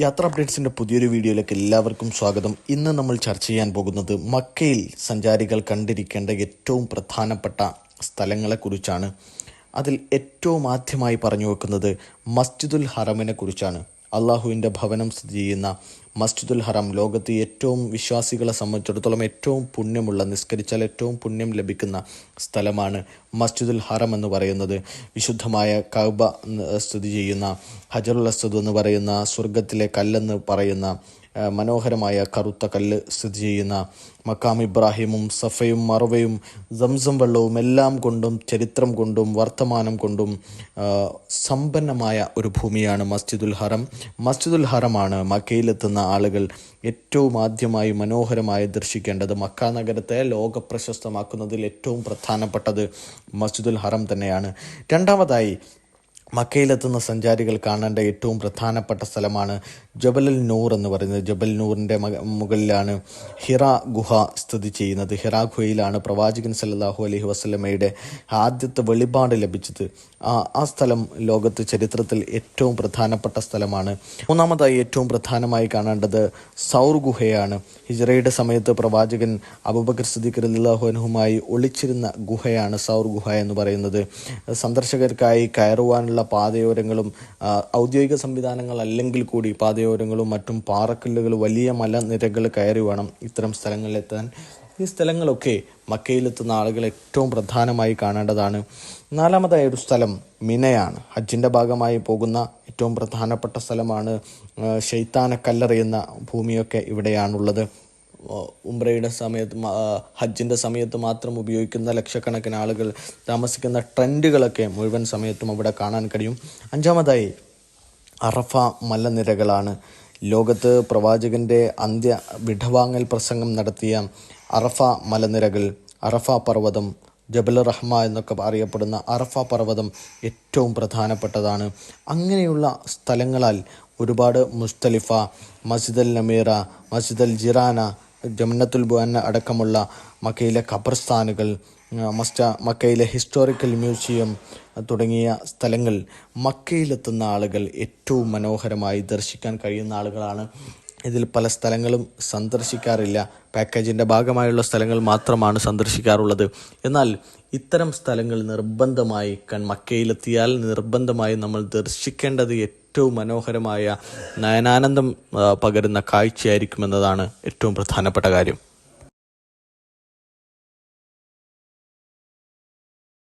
യാത്രാ അപ്ഡേറ്റ്സിന്റെ പുതിയൊരു വീഡിയോയിലേക്ക് എല്ലാവർക്കും സ്വാഗതം. ഇന്ന് നമ്മൾ ചർച്ച ചെയ്യാൻ പോകുന്നത് മക്കയിൽ സഞ്ചാരികൾ കണ്ടിരിക്കേണ്ട ഏറ്റവും പ്രധാനപ്പെട്ട സ്ഥലങ്ങളെക്കുറിച്ചാണ്. അതിൽ ഏറ്റവും ആദ്യമായി പറഞ്ഞു വെക്കുന്നത് മസ്ജിദുൽ ഹറമിനെ കുറിച്ചാണ്. അള്ളാഹുവിന്റെ ഭവനം സ്ഥിതി ചെയ്യുന്ന മസ്ജിദുൽ ഹറം ലോകത്ത് ഏറ്റവും വിശ്വാസികളെ സംബന്ധിച്ചിടത്തോളം ഏറ്റവും പുണ്യമുള്ള നിസ്കരിച്ചാൽ ഏറ്റവും പുണ്യം ലഭിക്കുന്ന സ്ഥലമാണ് മസ്ജിദുൽ ഹറം എന്ന് പറയുന്നത്. വിശുദ്ധമായ കൗബ സ്ഥിതി ചെയ്യുന്ന ഹജറുൽ അസദ് എന്ന് പറയുന്ന സ്വർഗത്തിലെ കല്ലെന്ന് പറയുന്ന മനോഹരമായ കറുത്ത കല്ല് സ്ഥിതി ചെയ്യുന്ന മക്കാം ഇബ്രാഹിമും സഫയും മറവയും സംസം വെള്ളവും എല്ലാം കൊണ്ടും ചരിത്രം കൊണ്ടും വർത്തമാനം കൊണ്ടും സമ്പന്നമായ ഒരു ഭൂമിയാണ് മസ്ജിദുൽ ഹറം. മസ്ജിദുൽ ഹറമാണ് മക്കയിലെത്തുന്ന ആളുകൾ ഏറ്റവും ആദ്യമായി മനോഹരമായി ദർശിക്കേണ്ടത്. മക്ക നഗരത്തെ ലോക പ്രശസ്തമാക്കുന്നതിൽ ഏറ്റവും പ്രധാനപ്പെട്ടത് മസ്ജിദുൽ ഹറം തന്നെയാണ്. രണ്ടാമതായി മക്കയിലെത്തുന്ന സഞ്ചാരികൾ കാണേണ്ട ഏറ്റവും പ്രധാനപ്പെട്ട സ്ഥലമാണ് ജബലൽ നൂർ എന്ന് പറയുന്നത്. ജബൽ നൂറിന്റെ മുകളിലാണ് ഹിറ ഗുഹ സ്ഥിതി ചെയ്യുന്നത്. ഹിറ ഗുഹയിലാണ് പ്രവാചകൻ സല്ലാഹു അലഹി വസ്ലമയുടെ ആദ്യത്തെ വെളിപാട് ലഭിച്ചത്. ആ സ്ഥലം ലോകത്ത് ചരിത്രത്തിൽ ഏറ്റവും പ്രധാനപ്പെട്ട സ്ഥലമാണ്. മൂന്നാമതായി ഏറ്റവും പ്രധാനമായി കാണേണ്ടത് സൗർ ഗുഹയാണ്. ഹിജറയുടെ സമയത്ത് പ്രവാചകൻ അബുബക്കർ സിദ്ദീഖ് അൻഹുമായി ഒളിച്ചിരുന്ന ഗുഹയാണ് സൗർ ഗുഹ എന്ന് പറയുന്നത്. സന്ദർശകർക്കായി കയറുവാനുള്ള പാതയോരങ്ങളും ആ, ഔദ്യോഗിക സംവിധാനങ്ങൾ അല്ലെങ്കിൽ കൂടി പാതയോരങ്ങളും മറ്റും പാറക്കല്ലുകൾ വലിയ മലനിരകൾ കയറി വേണം ഇത്തരം സ്ഥലങ്ങളിലെത്താൻ. ഈ സ്ഥലങ്ങളൊക്കെ മക്കയിലെത്തുന്ന ആളുകൾ ഏറ്റവും പ്രധാനമായി കാണേണ്ടതാണ്. നാലാമതായ ഒരു സ്ഥലം മിനയാണ്. ഹജ്ജിന്റെ ഭാഗമായി പോകുന്ന ഏറ്റവും പ്രധാനപ്പെട്ട സ്ഥലമാണ് ഷെയ്ത്താനെ കല്ലെറിയുന്ന ഭൂമിയൊക്കെ ഇവിടെയാണുള്ളത്. ഉംറയുടെ സമയത്ത് ഹജ്ജിന്റെ സമയത്ത് മാത്രം ഉപയോഗിക്കുന്ന ലക്ഷക്കണക്കിന് ആളുകൾ താമസിക്കുന്ന ട്രെൻഡുകളൊക്കെ മുഴുവൻ സമയത്തും അവിടെ കാണാൻ കഴിയും. അഞ്ചാമതായി അറഫ മലനിരകളാണ്. ലോകത്ത് പ്രവാചകന്റെ അന്ത്യ വിടവാങ്ങൽ പ്രസംഗം നടത്തിയ അറഫ മലനിരകൾ അറഫ പർവതം ജബൽ റഹ്മ എന്നൊക്കെ അറിയപ്പെടുന്ന അറഫ പർവതം ഏറ്റവും പ്രധാനപ്പെട്ടതാണ്. അങ്ങനെയുള്ള സ്ഥലങ്ങളാൽ ഒരുപാട് മുസ്തലിഫ മസ്ജിദ് അൽ നമീറ മസ്ജിദ് അൽ ജിറാന ജമന്നത്തുൽ ബുഅന്ന അടക്കമുള്ള മക്കയിലെ ഖബർസ്ഥാനുകൾ മസ്റ്റ മക്കയിലെ ഹിസ്റ്റോറിക്കൽ മ്യൂസിയം തുടങ്ങിയ സ്ഥലങ്ങൾ മക്കയിലെത്തുന്ന ആളുകൾ ഏറ്റവും മനോഹരമായി ദർശിക്കാൻ കഴിയുന്ന ആളുകളാണ് ഇതിൽ പല സ്ഥലങ്ങളും സന്ദർശിക്കാറില്ല. പാക്കേജിന്റെ ഭാഗമായുള്ള സ്ഥലങ്ങൾ മാത്രമാണ് സന്ദർശിക്കാറുള്ളത്. എന്നാൽ ഇത്തരം സ്ഥലങ്ങൾ നിർബന്ധമായി കൺ മക്കയിലെത്തിയാൽ നിർബന്ധമായി നമ്മൾ ദർശിക്കേണ്ടത് ഏറ്റവും മനോഹരമായ നയനാനന്ദം പകരുന്ന കാഴ്ചയായിരിക്കുമെന്നതാണ് ഏറ്റവും പ്രധാനപ്പെട്ട കാര്യം.